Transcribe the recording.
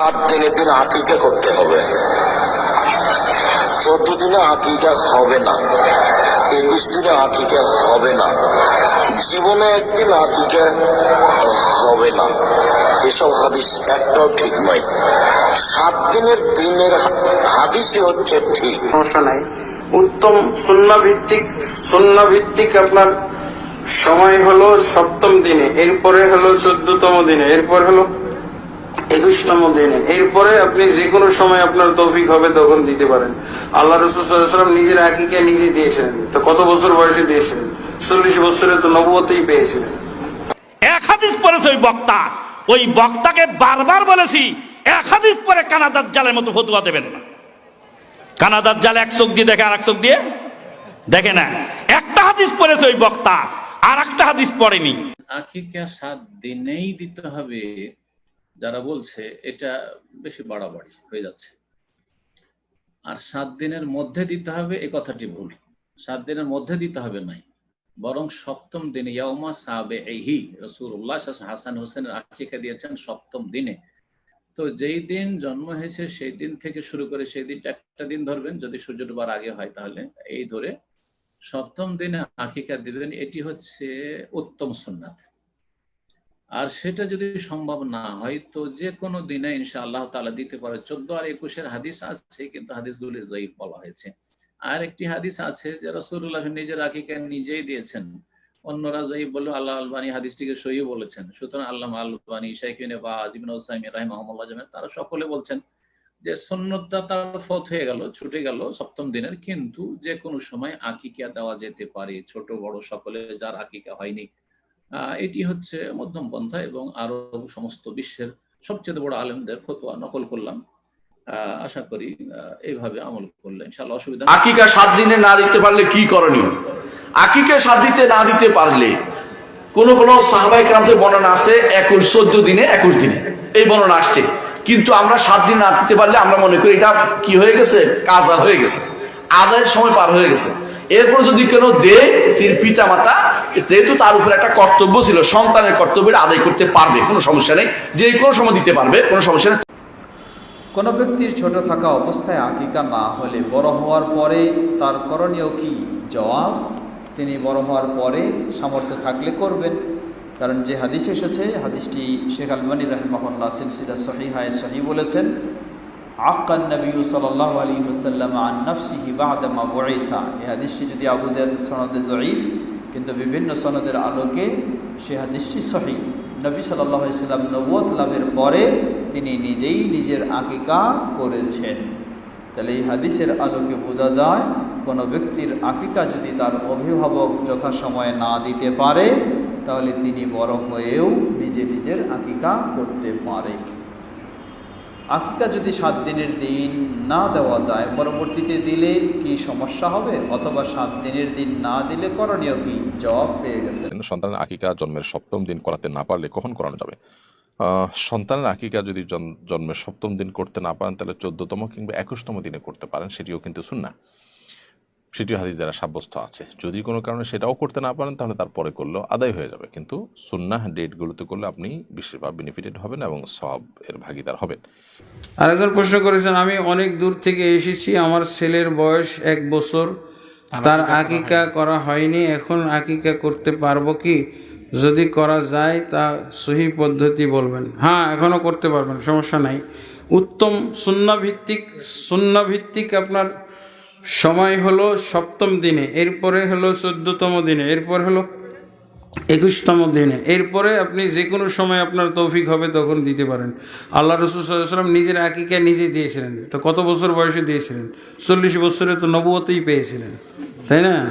সাত দিনের দিন আকিকা করতে হবে। চোদ্দ দিনে আকিকা হবে না। একুশ দিনে আকিকা হবে না। জীবনে একদিন আকিকা হবে না। এসব হাদিস একটাও ঠিক নয়। সাত দিনের দিনের হাদিসই হচ্ছে ঠিক। সমস্যা নাই। উত্তম সুন্না ভিত্তিক সুন্না ভিত্তিক আপনার সময় হলো সপ্তম দিনে, এরপরে হলো চোদ্দতম দিনে, এরপর হলো একুশতম দিনে। এরপরে আপনি যে কোনো সময় আপনার তৌফিক হবে তখন দিতে পারেন। আল্লাহ রসুলাম নিজের আকিকে নিজে দিয়েছিলেন। তো কত বছর বয়সে দিয়েছিলেন? চল্লিশ বছরে তো নবতেই পেয়েছিলেন। এক হাদিস পড়েছে ওই বক্তা। ওই বক্তাকে বারবার বলেছি এক হাদিস পরে কানাদার জালের মতো ফতুয়া দেবেন না। কানাদার জাল এক চোখ দিয়ে দেখে আর এক চোখ দিয়ে দেখে না। একটা হাদিস পড়েছে ওই বক্তা আর একটা হাদিস পড়েনি। আকিকা সাত দিনেই দিতে হবে। যারা বলছে, এটা বেশি বাড়াবাড়ি হয়ে যাচ্ছে। আর সাত দিনের মধ্যে দিতে হবে, এ কথাটি ভুল। সাত দিনের মধ্যে দিতে হবে নাই। বরং সপ্তম দিনে, ইয়াউমা সাবে এহি রসুল্লাহ হাসান হোসেনের আকিকা দিয়েছেন সপ্তম দিনে। তো যেই দিন জন্ম হয়েছে, সেই দিন থেকে শুরু করে সেই দিনটা একটা দিন ধরবেন, যদি সূর্য ডোবার আগে হয় তাহলে এই ধরে সপ্তম দিনে আকিকা দিবেন, এটি হচ্ছে উত্তম সুন্নাত। আর সেটা যদি সম্ভব না হয়, তো যে কোনো দিনে ইনশা আল্লাহ তালা দিতে পারে। চোদ্দ আর একুশের হাদিস আছে, কিন্তু হাদিসগুলি জয়ীফ বলা হয়েছে। আর একটি হাদিস আছে যে রসুল্লাহ নিজের আকিকা নিজেই দিয়েছেন। অন্যরা জয়ীফ বলল, আল্লাহ আলবানী হাদিসটিকে সহি বলেছেন। সুতরাং আল্লাহ আলবানী শাইকিনে বা আজিবিন ওসাইমি রাহিমাহমুল্লাহ জামেন তারা সকলে বলছেন যে সন্ন্যতটা তার ফত হয়ে গেল, ছুটে গেল সপ্তম দিনের, কিন্তু যে কোনো সময় আকিকা দেওয়া যেতে পারে। ছোট বড় সকলে যার আকিকা হয়নি এটি হচ্ছে মধ্যম পন্থা এবং আরও সমস্ত বিশ্বের সবচেয়ে বড় আলেমদের ফতোয়া নকল করলাম। আশা করি এইভাবে আমল করলে ইনশাল্লাহ অসুবিধা আকিকা সাত দিনে না দিতে পারলে কি করণীয়? আকিকা সাত দিতে না দিতে পারলে কোন কোন সাহবাই ক্রান্তের বর্ণনা আছে একুশ, চোদ্দ দিনে, একুশ দিনে। এই বর্ণনা আসছে। কিন্তু আমরা সাত দিন না দিতে পারলে আমরা মনে করি এটা কি হয়ে গেছে? কাজা হয়ে গেছে। আদায়ের সময় পার হয়ে গেছে। এরপর যদি কেন দে তিন পিতা মাতা যেহেতু তার উপর একটা কর্তব্য ছিল, সন্তানের কর্তব্যটা আদায় করতে পারবে, কোনো সমস্যা নেই। যে কোনো সময় দিতে পারবে, কোনো সমস্যা নেই। কোনো ব্যক্তির ছোট থাকা অবস্থায় আকিকা না হলে বড় হওয়ার পরে তার করণীয় কি? জবাব, তিনি বড় হওয়ার পরে সামর্থ্য থাকলে করবেন। কারণ যে হাদিস এসেছে, হাদিসটি শেখ আলমানি রহমহল্লা সিলসিলা সহিহায় সহি বলেছেন, আক্কান নবী সাল্লাহ আলী হুসাল্লাম আন নফসিহি বাদামা বয়েসা এই হাদিসটি যদি আবুদের সনদে জয়ীফ কিন্তু বিভিন্ন সনদের আলোকে সে হাদিসটি সহি। নবী সাল্লাহ ইসলাম নবুয়ত লাভের পরে তিনি নিজেই নিজের আকিকা করেছেন। তাহলে এই হাদিসের আলোকে বোঝা যায়, কোনো ব্যক্তির আকিকা যদি তার অভিভাবক যথাসময়ে না দিতে পারে, তাহলে তিনি বড় হয়েও নিজে নিজের আকিকা করতে পারে। আকিকা যদি সাত দিনের দিন না দেওয়া যায়, পরবর্তীতে দিলে কি সমস্যা হবে? অথবা সাত দিনের দিন না দিলে করণীয় কি? জবাব পেয়ে গেছে। সন্তানের আকিকা জন্মের সপ্তম দিন করাতে না পারলে কখন করানো যাবে? সন্তানের আকিকা যদি জন্মের সপ্তম দিন করতে না পারেন, তাহলে চোদ্দতম কিংবা একুশতম দিনে করতে পারেন, সেটিও কিন্তু সুন্না সেটিও হাদিস দ্বারা সাব্যস্ত আছে। যদি কোনো কারণে সেটাও করতে না পারেন, তাহলে তারপরে করলেও আদায় হয়ে যাবে। কিন্তু সুন্না ডেটগুলোতে করলে আপনি বিশেষভাবে বেনিফিটেড হবেন এবং সব এর ভাগিদার হবেন। আরেকজন প্রশ্ন করেছেন, আমি অনেক দূর থেকে এসেছি, আমার ছেলের বয়স এক বছর। তার আকিকা করা হয়নি, এখন আকিকা করতে পারব কি? যদি করা যায়, তা সহি পদ্ধতি বলবেন। হ্যাঁ এখনও করতে পারবেন, সমস্যা নাই। উত্তম সুন্না ভিত্তিক সুন্না ভিত্তিক আপনার সময় হলো সপ্তম দিনে, এরপরে হলো চোদ্দতম দিনে, এরপর হলো একুশতম দিনে। এরপরে আপনি যে কোনো সময় আপনার তৌফিক হবে তখন দিতে পারেন। আল্লাহ রসুল সাল্লাম নিজের আকিকা নিজে দিয়েছিলেন। তো কত বছর বয়সে দিয়েছিলেন? চল্লিশ বছরে তো নবতেই পেয়েছিলেন। তাই না?